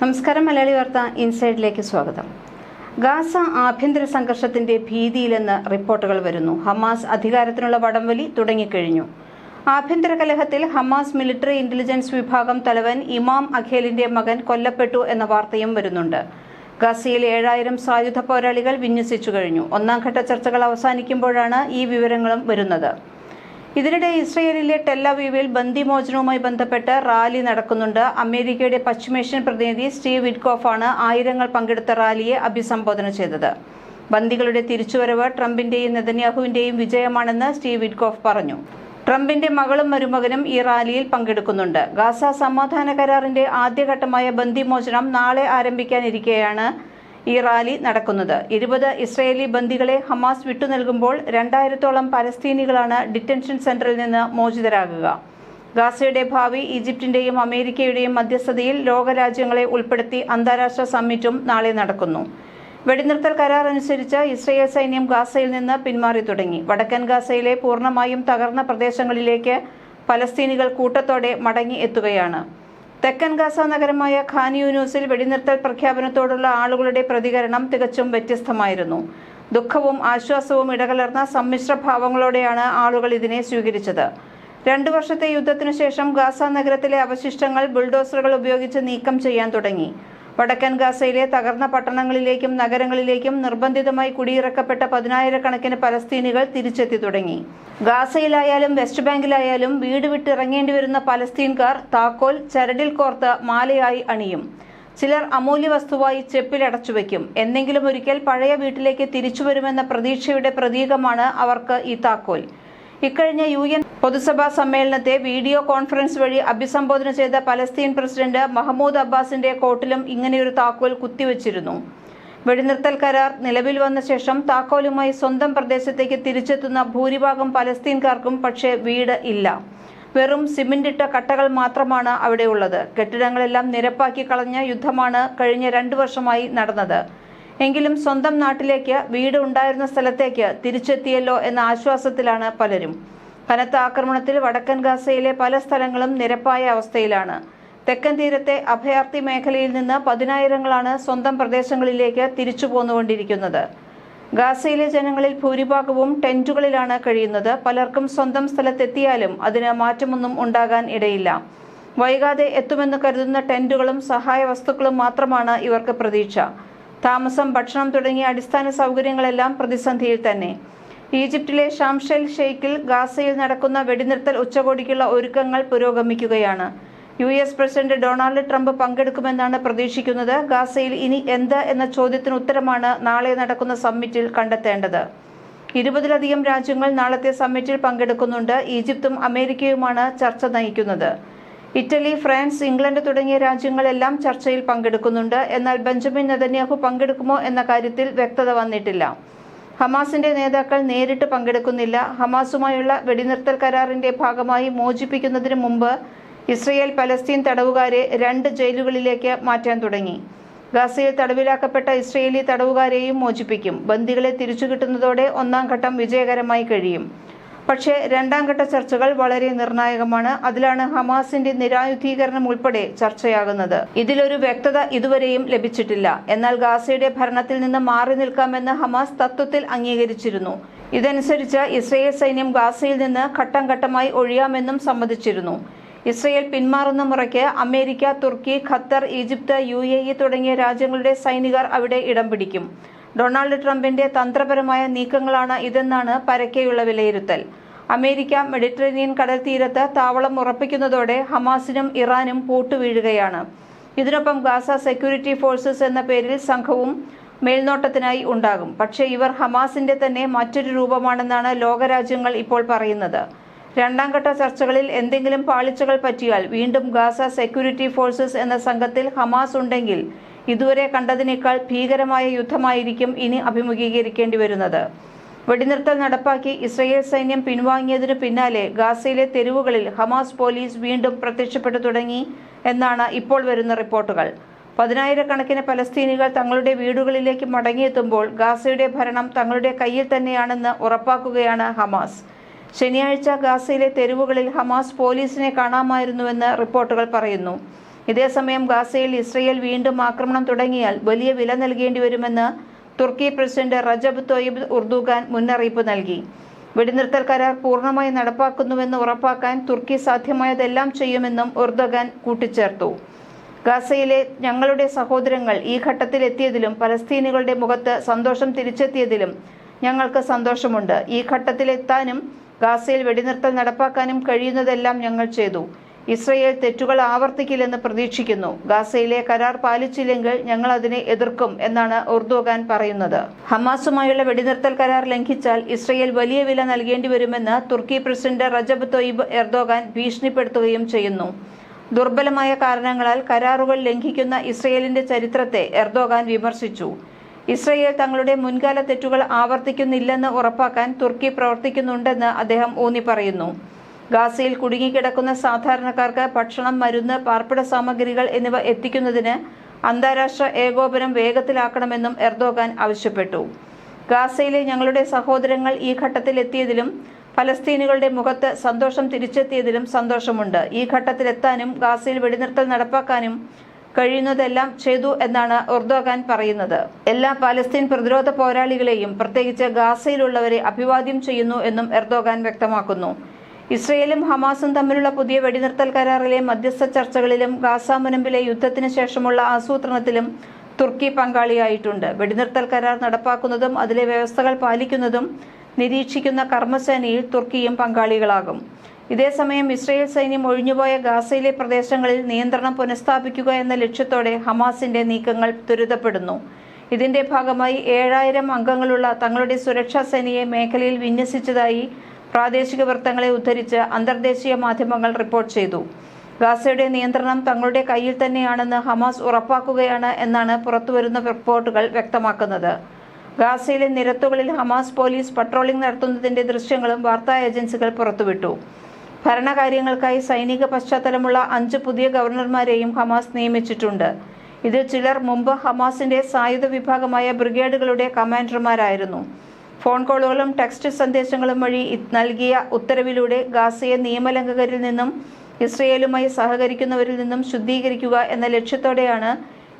നമസ്കാരം മലയാളി വാർത്ത ഇൻസൈഡിലേക്ക് സ്വാഗതം. ഗാസ ആഭ്യന്തര സംഘർഷത്തിന്റെ ഭീതിയിലെന്ന് റിപ്പോർട്ടുകൾ വരുന്നു. ഹമാസ് അധികാരത്തിനുള്ള വടംവലി തുടങ്ങിക്കഴിഞ്ഞു. ആഭ്യന്തര കലഹത്തിൽ ഹമാസ് മിലിറ്ററി ഇന്റലിജൻസ് വിഭാഗം തലവൻ ഇമാം അഖേലിന്റെ മകൻ കൊല്ലപ്പെട്ടു എന്ന വാർത്തയും വരുന്നുണ്ട്. ഗാസയിൽ ഏഴായിരം സായുധ പോരാളികൾ വിന്യസിച്ചു കഴിഞ്ഞു. ഒന്നാം ഘട്ട ചർച്ചകൾ അവസാനിക്കുമ്പോഴാണ് ഈ വിവരങ്ങളും വരുന്നത്. ഇതിനിടെ ഇസ്രയേലിലെ ടെല്ലവീവിൽ ബന്ദിമോചനവുമായി ബന്ധപ്പെട്ട് റാലി നടക്കുന്നുണ്ട്. അമേരിക്കയുടെ പശ്ചിമേഷ്യൻ പ്രതിനിധി സ്റ്റീവ് വിഡ്കോഫാണ് ആയിരങ്ങൾ പങ്കെടുത്ത റാലിയെ അഭിസംബോധന ചെയ്തത്. ബന്ദികളുടെ തിരിച്ചുവരവ് ട്രംപിന്റെയും നെതന്യാഹുവിന്റെയും വിജയമാണെന്ന് സ്റ്റീവ് വിഡ്കോഫ് പറഞ്ഞു. ട്രംപിന്റെ മകളും മരുമകനും ഈ റാലിയിൽ പങ്കെടുക്കുന്നുണ്ട്. ഗാസ സമാധാന കരാറിന്റെ ആദ്യഘട്ടമായ ബന്ദിമോചനം നാളെ ആരംഭിക്കാനിരിക്കെയാണ് ഈ റാലി നടക്കുന്നത്. ഇരുപത് ഇസ്രയേലി ബന്ദികളെ ഹമാസ് വിട്ടുനൽകുമ്പോൾ രണ്ടായിരത്തോളം പലസ്തീനികളാണ് ഡിറ്റൻഷൻ സെന്ററിൽ നിന്ന് മോചിതരാകുക. ഗാസയുടെ ഭാവി ഈജിപ്തിന്റെയും അമേരിക്കയുടെയും മധ്യസ്ഥതയിൽ ലോകരാജ്യങ്ങളെ ഉൾപ്പെടുത്തി അന്താരാഷ്ട്ര സമ്മിറ്റും നാളെ നടക്കുന്നു. വെടിനിർത്തൽ കരാർ അനുസരിച്ച് ഇസ്രയേൽ സൈന്യം ഗാസയിൽ നിന്ന് പിന്മാറി തുടങ്ങി. വടക്കൻ ഗാസയിലെ പൂർണമായും തകർന്ന പ്രദേശങ്ങളിലേക്ക് പലസ്തീനികൾ കൂട്ടത്തോടെ മടങ്ങി എത്തുകയാണ്. തെക്കൻ ഗാസ നഗരമായ ഖാൻ യൂനൂസിൽ വെടിനിർത്തൽ പ്രഖ്യാപനത്തോടുള്ള ആളുകളുടെ പ്രതികരണം തികച്ചും വ്യത്യസ്തമായിരുന്നു. ദുഃഖവും ആശ്വാസവും ഇടകലർന്ന സമ്മിശ്ര ഭാവങ്ങളോടെയാണ് ആളുകൾ ഇതിനെ സ്വീകരിച്ചത്. രണ്ടു വർഷത്തെ യുദ്ധത്തിനു ശേഷം ഗാസ നഗരത്തിലെ അവശിഷ്ടങ്ങൾ ബുൾഡോസറുകൾ ഉപയോഗിച്ച് നീക്കം ചെയ്യാൻ തുടങ്ങി. വടക്കൻ ഗാസയിലെ തകർന്ന പട്ടണങ്ങളിലേക്കും നഗരങ്ങളിലേക്കും നിർബന്ധിതമായി കുടിയിറക്കപ്പെട്ട പതിനായിരക്കണക്കിന് പലസ്തീനികൾ തിരിച്ചെത്തി തുടങ്ങി. ഗാസയിലായാലും വെസ്റ്റ് ബാങ്കിലായാലും വീട് വിട്ടിറങ്ങേണ്ടി വരുന്ന പലസ്തീൻകാർ താക്കോൽ ചരടിൽ കോർത്ത് മാലയായി അണിയും. ചിലർ അമൂല്യ വസ്തുവായി ചെപ്പിലടച്ചു വയ്ക്കും. എന്തെങ്കിലും ഒരിക്കൽ പഴയ വീട്ടിലേക്ക് തിരിച്ചു വരുമെന്ന പ്രതീക്ഷയുടെ പ്രതീകമാണ് അവർക്ക് ഈ താക്കോൽ. ഇക്കഴിഞ്ഞ യു എൻ പൊതുസഭാ സമ്മേളനത്തെ വീഡിയോ കോൺഫറൻസ് വഴി അഭിസംബോധന ചെയ്ത പലസ്തീൻ പ്രസിഡന്റ് മഹമ്മൂദ് അബ്ബാസിന്റെ കോട്ടിലും ഇങ്ങനെയൊരു താക്കോൽ കുത്തിവച്ചിരുന്നു. വെടിനിർത്തൽ കരാർ നിലവിൽ വന്ന ശേഷം താക്കോലുമായി സ്വന്തം പ്രദേശത്തേക്ക് തിരിച്ചെത്തുന്ന ഭൂരിഭാഗം പലസ്തീൻകാർക്കും പക്ഷേ വീട് ഇല്ല. വെറും സിമന്റിട്ട കട്ടകൾ മാത്രമാണ് അവിടെയുള്ളത്. കെട്ടിടങ്ങളെല്ലാം നിരപ്പാക്കി കളഞ്ഞ യുദ്ധമാണ് കഴിഞ്ഞ രണ്ടു വർഷമായി നടന്നത്. എങ്കിലും സ്വന്തം നാട്ടിലേക്ക് വീട് ഉണ്ടായിരുന്ന സ്ഥലത്തേക്ക് തിരിച്ചെത്തിയല്ലോ എന്ന ആശ്വാസത്തിലാണ് പലരും. കനത്ത ആക്രമണത്തിൽ വടക്കൻ ഗാസയിലെ പല സ്ഥലങ്ങളും നിരപ്പായ അവസ്ഥയിലാണ്. തെക്കൻ തീരത്തെ അഭയാർത്ഥി മേഖലയിൽ നിന്ന് പതിനായിരങ്ങളാണ് സ്വന്തം പ്രദേശങ്ങളിലേക്ക് തിരിച്ചു പോന്നുകൊണ്ടിരിക്കുന്നത്. ഗാസയിലെ ജനങ്ങളിൽ ഭൂരിഭാഗവും ടെന്റുകളിലാണ് കഴിയുന്നത്. പലർക്കും സ്വന്തം സ്ഥലത്തെത്തിയാലും അതിന് മാറ്റമൊന്നും ഉണ്ടാകാൻ ഇടയില്ല. വൈകാതെ എത്തുമെന്ന് കരുതുന്ന ടെന്റുകളും സഹായ വസ്തുക്കളും മാത്രമാണ് ഇവർക്ക് പ്രതീക്ഷ. താമസം ഭക്ഷണം തുടങ്ങിയ അടിസ്ഥാന സൗകര്യങ്ങളെല്ലാം പ്രതിസന്ധിയിൽ തന്നെ. ഈജിപ്തിലെ ഷാംഷെൽ ഷെയ്ഖിൽ ഗാസയിൽ നടക്കുന്ന വെടിനിർത്തൽ ഉച്ചകോടിക്കുള്ള ഒരുക്കങ്ങൾ പുരോഗമിക്കുകയാണ്. U S president Donald Trump പങ്കെടുക്കുമെന്നാണ് പ്രതീക്ഷിക്കുന്നത്. ഗാസയിൽ ഇനി എന്ത് എന്ന ചോദ്യത്തിന് ഉത്തരമാണ് നാളെ നടക്കുന്ന സമ്മിറ്റിൽ കണ്ടെത്തേണ്ടത്. ഇരുപതിലധികം രാജ്യങ്ങൾ നാളത്തെ സമ്മിറ്റിൽ പങ്കെടുക്കുന്നുണ്ട്. ഈജിപ്തും അമേരിക്കയുമാണ് ചർച്ച നയിക്കുന്നത്. ഇറ്റലി ഫ്രാൻസ് ഇംഗ്ലണ്ട് തുടങ്ങിയ രാജ്യങ്ങളെല്ലാം ചർച്ചയിൽ പങ്കെടുക്കുന്നുണ്ട്. എന്നാൽ ബെഞ്ചമിൻ നെതന്യാഹു പങ്കെടുക്കുമോ എന്ന കാര്യത്തിൽ വ്യക്തത വന്നിട്ടില്ല. ഹമാസിന്റെ നേതാക്കൾ നേരിട്ട് പങ്കെടുക്കുന്നില്ല. ഹമാസുമായുള്ള വെടിനിർത്തൽ കരാറിന്റെ ഭാഗമായി മോചിപ്പിക്കുന്നതിന് മുമ്പ് ഇസ്രയേൽ പലസ്തീൻ തടവുകാരെ രണ്ട് ജയിലുകളിലേക്ക് മാറ്റാൻ തുടങ്ങി. ഗാസയിൽ തടവിലാക്കപ്പെട്ട ഇസ്രയേലി തടവുകാരെയും മോചിപ്പിക്കും. ബന്ദികളെ തിരിച്ചു കിട്ടുന്നതോടെ ഒന്നാം ഘട്ടം വിജയകരമായി കഴിയും. പക്ഷേ രണ്ടാം ഘട്ട ചർച്ചകൾ വളരെ നിർണായകമാണ്. അതിലാണ് ഹമാസിന്റെ നിരായുധീകരണം ഉൾപ്പെടെ ചർച്ചയാകുന്നത്. ഇതിലൊരു വ്യക്തത ഇതുവരെയും ലഭിച്ചിട്ടില്ല. എന്നാൽ ഗാസയുടെ ഭരണത്തിൽ നിന്ന് മാറി നിൽക്കാമെന്ന് ഹമാസ് തത്വത്തിൽ അംഗീകരിച്ചിരുന്നു. ഇതനുസരിച്ച് ഇസ്രയേൽ സൈന്യം ഗാസയിൽ നിന്ന് ഘട്ടം ഘട്ടമായി ഒഴിയാമെന്നും സമ്മതിച്ചിരുന്നു. ഇസ്രയേൽ പിന്മാറുന്ന മുറയ്ക്ക് അമേരിക്ക തുർക്കി ഖത്തർ ഈജിപ്ത് യു തുടങ്ങിയ രാജ്യങ്ങളുടെ സൈനികർ അവിടെ ഇടം പിടിക്കും. ഡൊണാൾഡ് ട്രംപിന്റെ തന്ത്രപരമായ നീക്കങ്ങളാണ് ഇതെന്നാണ് പരക്കെയുള്ള വിലയിരുത്തൽ. അമേരിക്ക മെഡിറ്ററേനിയൻ കടൽ തീരത്ത് താവളം ഉറപ്പിക്കുന്നതോടെ ഹമാസിനും ഇറാനും പൂട്ടുവീഴുകയാണ്. ഇതിനൊപ്പം ഗാസ സെക്യൂരിറ്റി ഫോഴ്സസ് എന്ന പേരിൽ സംഘവും മേൽനോട്ടത്തിനായി ഉണ്ടാകും. പക്ഷേ ഇവർ ഹമാസിന്റെ തന്നെ മറ്റൊരു രൂപമാണെന്നാണ് ലോകരാജ്യങ്ങൾ ഇപ്പോൾ പറയുന്നത്. രണ്ടാം ഘട്ട ചർച്ചകളിൽ എന്തെങ്കിലും പാളിച്ചകൾ പറ്റിയാൽ വീണ്ടും ഗാസ സെക്യൂരിറ്റി ഫോഴ്സസ് എന്ന സംഘത്തിൽ ഹമാസ് ഉണ്ടെങ്കിൽ ഇതുവരെ കണ്ടതിനേക്കാൾ ഭീകരമായ യുദ്ധമായിരിക്കും ഇനി അഭിമുഖീകരിക്കേണ്ടി വരുന്നത്. വെടിനിർത്തൽ നടപ്പാക്കി ഇസ്രയേൽ സൈന്യം പിൻവാങ്ങിയതിനു പിന്നാലെ ഗാസയിലെ തെരുവുകളിൽ ഹമാസ് പോലീസ് വീണ്ടും പ്രത്യക്ഷപ്പെട്ടു തുടങ്ങി എന്നാണ് ഇപ്പോൾ വരുന്ന റിപ്പോർട്ടുകൾ. പതിനായിരക്കണക്കിന് പലസ്തീനികൾ തങ്ങളുടെ വീടുകളിലേക്ക് മടങ്ങിയെത്തുമ്പോൾ ഗാസയുടെ ഭരണം തങ്ങളുടെ കയ്യിൽ തന്നെയാണെന്ന് ഉറപ്പാക്കുകയാണ് ഹമാസ്. ശനിയാഴ്ച ഗാസയിലെ തെരുവുകളിൽ ഹമാസ് പോലീസിനെ കാണാമായിരുന്നുവെന്ന് റിപ്പോർട്ടുകൾ പറയുന്നു. ഇതേസമയം ഗാസയിൽ ഇസ്രയേൽ വീണ്ടും ആക്രമണം തുടങ്ങിയാൽ വലിയ വില നൽകേണ്ടി വരുമെന്ന് തുർക്കി പ്രസിഡന്റ് റജബ് തൊയ്ബ് ഉർദുഖാൻ മുന്നറിയിപ്പ് നൽകി. വെടിനിർത്തൽ കരാർ പൂർണമായി നടപ്പാക്കുന്നുവെന്ന് ഉറപ്പാക്കാൻ തുർക്കി സാധ്യമായതെല്ലാം ചെയ്യുമെന്നും ഉർദുഖാൻ കൂട്ടിച്ചേർത്തു. ഗാസയിലെ ഞങ്ങളുടെ സഹോദരങ്ങൾ ഈ ഘട്ടത്തിൽ എത്തിയതിലും പലസ്തീനികളുടെ മുഖത്ത് സന്തോഷം തിരിച്ചെത്തിയതിലും ഞങ്ങൾക്ക് സന്തോഷമുണ്ട്. ഈ ഘട്ടത്തിലെത്താനും ഗാസയിൽ വെടിനിർത്തൽ നടപ്പാക്കാനും കഴിയുന്നതെല്ലാം ഞങ്ങൾ ചെയ്തു. ഇസ്രയേൽ തെറ്റുകൾ ആവർത്തിക്കില്ലെന്ന് പ്രതീക്ഷിക്കുന്നു. ഗാസയിലെ കരാർ പാലിച്ചില്ലെങ്കിൽ ഞങ്ങൾ അതിനെ എതിർക്കും എന്നാണ് ഉർദുഗാൻ പറയുന്നത്. ഹമാസുമായുള്ള വെടിനിർത്തൽ കരാർ ലംഘിച്ചാൽ ഇസ്രയേൽ വലിയ വില നൽകേണ്ടി വരുമെന്ന് തുർക്കി പ്രസിഡന്റ് റജബ് തൊയ്ബ് എർദോഗാൻ ഭീഷണിപ്പെടുത്തുകയും ചെയ്യുന്നു. ദുർബലമായ കാരണങ്ങളാൽ കരാറുകൾ ലംഘിക്കുന്ന ഇസ്രയേലിന്റെ ചരിത്രത്തെ എർദോഗാൻ വിമർശിച്ചു. ഇസ്രയേൽ തങ്ങളുടെ മുൻകാല തെറ്റുകൾ ആവർത്തിക്കുന്നില്ലെന്ന് ഉറപ്പാക്കാൻ തുർക്കി പ്രവർത്തിക്കുന്നുണ്ടെന്ന് അദ്ദേഹം ഊന്നി പറയുന്നു ഗാസയിൽ കുടുങ്ങിക്കിടക്കുന്ന സാധാരണക്കാർക്ക് ഭക്ഷണം മരുന്ന് പാർപ്പിട സാമഗ്രികൾ എന്നിവ എത്തിക്കുന്നതിന് അന്താരാഷ്ട്ര ഏകോപനം വേഗത്തിലാക്കണമെന്നും എർദോഗാൻ ആവശ്യപ്പെട്ടു. ഗാസയിലെ ഞങ്ങളുടെ സഹോദരങ്ങൾ ഈ ഘട്ടത്തിൽ എത്തിയതിലും ഫലസ്തീനുകളുടെ മുഖത്ത് സന്തോഷം തിരിച്ചെത്തിയതിലും സന്തോഷമുണ്ട്. ഈ ഘട്ടത്തിലെത്താനും ഗാസയിൽ വെടിനിർത്തൽ നടപ്പാക്കാനും കഴിയുന്നതെല്ലാം ചെയ്തു എന്നാണ് ഉർദോഗാൻ പറയുന്നത്. എല്ലാ പാലസ്തീൻ പ്രതിരോധ പോരാളികളെയും പ്രത്യേകിച്ച് ഗാസയിലുള്ളവരെ അഭിവാദ്യം ചെയ്യുന്നു എന്നും എർദോഗാൻ വ്യക്തമാക്കുന്നു. ഇസ്രയേലും ഹമാസും തമ്മിലുള്ള പുതിയ വെടിനിർത്തൽ കരാറിലെ മധ്യസ്ഥ ചർച്ചകളിലും ഗാസ മുനമ്പിലെ യുദ്ധത്തിന് ശേഷമുള്ള ആസൂത്രണത്തിലും തുർക്കി പങ്കാളിയായിട്ടുണ്ട്. വെടിനിർത്തൽ കരാർ നടപ്പാക്കുന്നതും അതിലെ വ്യവസ്ഥകൾ പാലിക്കുന്നതും നിരീക്ഷിക്കുന്ന കർമ്മസേനയിൽ തുർക്കിയും പങ്കാളികളാകും. ഇതേസമയം ഇസ്രയേൽ സൈന്യം ഒഴിഞ്ഞുപോയ ഗാസയിലെ പ്രദേശങ്ങളിൽ നിയന്ത്രണം പുനഃസ്ഥാപിക്കുക എന്ന ലക്ഷ്യത്തോടെ ഹമാസിന്റെ നീക്കങ്ങൾ ത്വരിതപ്പെടുന്നു. ഇതിന്റെ ഭാഗമായി ഏഴായിരം അംഗങ്ങളുള്ള തങ്ങളുടെ സുരക്ഷാ സേനയെ മേഖലയിൽ വിന്യസിച്ചതായി പ്രാദേശിക വൃത്തങ്ങളെ ഉദ്ധരിച്ച് അന്തർദേശീയ മാധ്യമങ്ങൾ റിപ്പോർട്ട് ചെയ്തു. ഗാസയുടെ നിയന്ത്രണം തങ്ങളുടെ കയ്യിൽ തന്നെയാണെന്ന് ഹമാസ് ഉറപ്പാക്കുകയാണ് എന്നാണ് പുറത്തുവരുന്ന റിപ്പോർട്ടുകൾ വ്യക്തമാക്കുന്നത്. ഗാസയിലെ നിരത്തുകളിൽ ഹമാസ് പോലീസ് പട്രോളിംഗ് നടത്തുന്നതിന്റെ ദൃശ്യങ്ങളും വാർത്താ ഏജൻസികൾ പുറത്തുവിട്ടു. ഭരണകാര്യങ്ങൾക്കായി സൈനിക പശ്ചാത്തലമുള്ള അഞ്ച് പുതിയ ഗവർണർമാരെയും ഹമാസ് നിയമിച്ചിട്ടുണ്ട്. ഇതിൽ ചിലർ മുമ്പ് ഹമാസിന്റെ സായുധ വിഭാഗമായ ബ്രിഗേഡുകളുടെ കമാൻഡർമാരായിരുന്നു. ഫോൺ കോളുകളും ടെക്സ്റ്റ് സന്ദേശങ്ങളും വഴി നൽകിയ ഉത്തരവിലൂടെ ഗാസയെ നിയമലംഘകരിൽ നിന്നും ഇസ്രയേലുമായി സഹകരിക്കുന്നവരിൽ നിന്നും ശുദ്ധീകരിക്കുക എന്ന ലക്ഷ്യത്തോടെയാണ്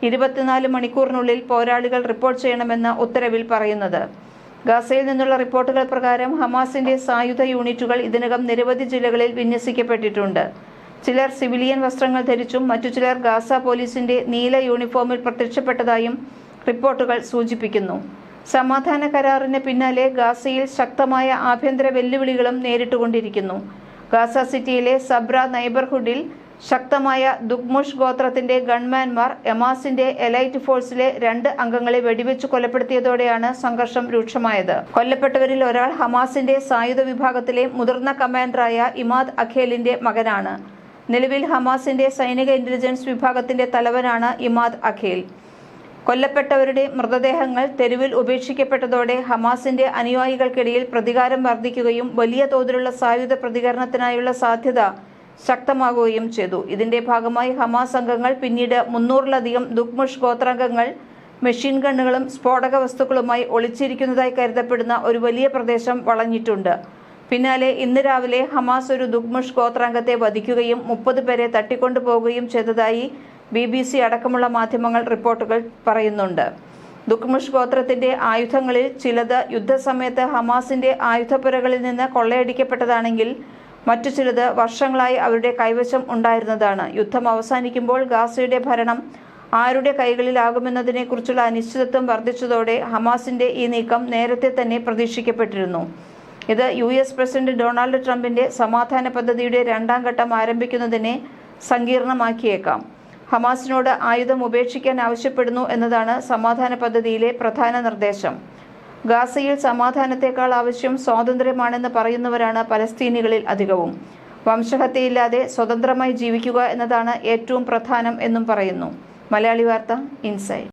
ഇരുപത്തിനാല് മണിക്കൂറിനുള്ളിൽ പോരാളികൾ റിപ്പോർട്ട് ചെയ്യണമെന്ന ഉത്തരവിൽ പറയുന്നത്. ഗാസയിൽ നിന്നുള്ള റിപ്പോർട്ടുകൾ പ്രകാരം ഹമാസിന്റെ സായുധ യൂണിറ്റുകൾ ഇതിനകം നിരവധി ജില്ലകളിൽ വിന്യസിക്കപ്പെട്ടിട്ടുണ്ട്. ചിലർ സിവിലിയൻ വസ്ത്രങ്ങൾ ധരിച്ചും മറ്റു ചിലർ ഗാസ പോലീസിന്റെ നീല യൂണിഫോമിൽ പ്രത്യക്ഷപ്പെട്ടതായും റിപ്പോർട്ടുകൾ സൂചിപ്പിക്കുന്നു. സമാധാന കരാറിന് പിന്നാലെ ഗാസയിൽ ശക്തമായ ആഭ്യന്തര വെല്ലുവിളികളും നേരിട്ടുകൊണ്ടിരിക്കുന്നു. ഗാസ സിറ്റിയിലെ സബ്ര നൈബർഹുഡിൽ ശക്തമായ ദുഗ്മുഷ് ഗോത്രത്തിന്റെ ഗൺമാൻമാർ എമാസിന്റെ എലൈറ്റ് ഫോഴ്സിലെ രണ്ട് അംഗങ്ങളെ വെടിവെച്ച് കൊലപ്പെടുത്തിയതോടെയാണ് സംഘർഷം രൂക്ഷമായത്. കൊല്ലപ്പെട്ടവരിൽ ഒരാൾ ഹമാസിന്റെ സായുധ വിഭാഗത്തിലെ മുതിർന്ന കമാൻഡറായ ഇമാദ് അഖേലിന്റെ മകനാണ്. നിലവിൽ ഹമാസിന്റെ സൈനിക ഇന്റലിജൻസ് വിഭാഗത്തിന്റെ തലവനാണ് ഇമാദ് അഖേൽ. കൊല്ലപ്പെട്ടവരുടെ മൃതദേഹങ്ങൾ തെരുവിൽ ഉപേക്ഷിക്കപ്പെട്ടതോടെ ഹമാസിന്റെ അനുയായികൾക്കിടയിൽ പ്രതികാരം വർദ്ധിക്കുകയും വലിയ തോതിലുള്ള സായുധ പ്രതികരണത്തിനായുള്ള സാധ്യത ശക്തമാകുകയും ചെയ്തു. ഇതിന്റെ ഭാഗമായി ഹമാസ് അംഗങ്ങൾ പിന്നീട് മുന്നൂറിലധികം ദുഗ്മുഷ് ഗോത്രാംഗങ്ങൾ മെഷീൻ ഗണ്ണുകളും സ്ഫോടക വസ്തുക്കളുമായി ഒളിച്ചിരിക്കുന്നതായി കരുതപ്പെടുന്ന ഒരു വലിയ പ്രദേശം വളഞ്ഞിട്ടുണ്ട്. പിന്നാലെ ഇന്ന് രാവിലെ ഹമാസ് ഒരു ദുഗ്മുഷ് ഗോത്രാംഗത്തെ വധിക്കുകയും മുപ്പത് പേരെ തട്ടിക്കൊണ്ടുപോകുകയും ചെയ്തതായി ബി ബി സി അടക്കമുള്ള മാധ്യമങ്ങൾ റിപ്പോർട്ടുകൾ പറയുന്നുണ്ട്. ദുക്മുഷ് ഗോത്രത്തിന്റെ ആയുധങ്ങളിൽ ചിലത് യുദ്ധസമയത്ത് ഹമാസിന്റെ ആയുധപ്പുരകളിൽ നിന്ന് കൊള്ളയടിക്കപ്പെട്ടതാണെങ്കിൽ മറ്റു ചിലത് വർഷങ്ങളായി അവരുടെ കൈവശം ഉണ്ടായിരുന്നതാണ്. യുദ്ധം അവസാനിക്കുമ്പോൾ ഗാസയുടെ ഭരണം ആരുടെ കൈകളിലാകുമെന്നതിനെക്കുറിച്ചുള്ള അനിശ്ചിതത്വം വർദ്ധിച്ചതോടെ ഹമാസിന്റെ ഈ നീക്കം നേരത്തെ തന്നെ പ്രതീക്ഷിക്കപ്പെട്ടിരുന്നു. ഇത് യു എസ് പ്രസിഡന്റ് ഡൊണാൾഡ് ട്രംപിന്റെ സമാധാന പദ്ധതിയുടെ രണ്ടാം ഘട്ടം ആരംഭിക്കുന്നതിനെ സങ്കീർണമാക്കിയേക്കാം. ഹമാസിനോട് ആയുധം ഉപേക്ഷിക്കാൻ ആവശ്യപ്പെടുന്നു എന്നതാണ് സമാധാന പദ്ധതിയിലെ പ്രധാന നിർദ്ദേശം. ഗാസയിൽ സമാധാനത്തെക്കാൾ ആവശ്യം സ്വാതന്ത്ര്യമാണെന്ന് പറയുന്നവരാണ് പലസ്തീനികളിൽ അധികവും. വംശഹത്യയില്ലാതെ സ്വതന്ത്രമായി ജീവിക്കുക എന്നതാണ് ഏറ്റവും പ്രധാനം എന്നും പറയുന്നു. മലയാളി വാർത്ത ഇൻസൈഡ്